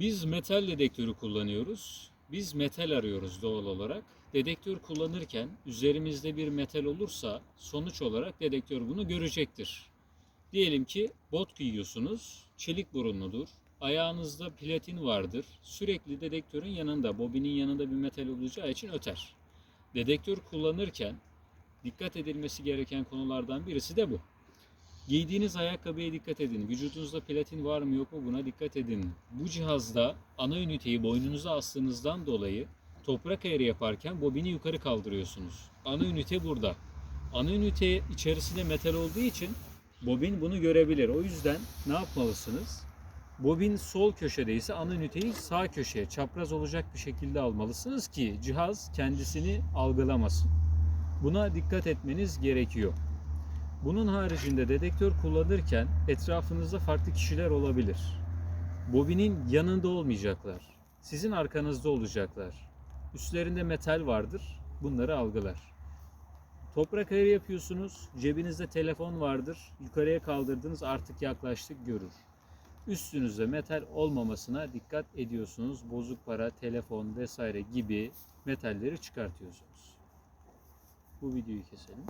Biz metal dedektörü kullanıyoruz. Biz metal arıyoruz doğal olarak. Dedektör kullanırken üzerimizde bir metal olursa sonuç olarak dedektör bunu görecektir. Diyelim ki bot giyiyorsunuz, çelik burunludur. Ayağınızda platin vardır. Sürekli dedektörün yanında, bobinin yanında bir metal olacağı için öter. Dedektör kullanırken dikkat edilmesi gereken konulardan birisi de bu. Giydiğiniz ayakkabıya dikkat edin. Vücudunuzda platin var mı yok mu buna dikkat edin. Bu cihazda ana üniteyi boynunuza astığınızdan dolayı toprak ayarı yaparken bobini yukarı kaldırıyorsunuz. Ana ünite burada. Ana ünite içerisinde metal olduğu için bobin bunu görebilir. O yüzden ne yapmalısınız? Bobin sol köşedeyse ana üniteyi sağ köşeye çapraz olacak bir şekilde almalısınız ki cihaz kendisini algılamasın. Buna dikkat etmeniz gerekiyor. Bunun haricinde dedektör kullanırken etrafınızda farklı kişiler olabilir. Bobinin yanında olmayacaklar. Sizin arkanızda olacaklar. Üstlerinde metal vardır. Bunları algılar. Toprak ayarı yapıyorsunuz. Cebinizde telefon vardır. Yukarıya kaldırdınız artık yaklaştık görür. Üstünüzde metal olmamasına dikkat ediyorsunuz. Bozuk para, telefon vesaire gibi metalleri çıkartıyorsunuz. Bu videoyu keselim.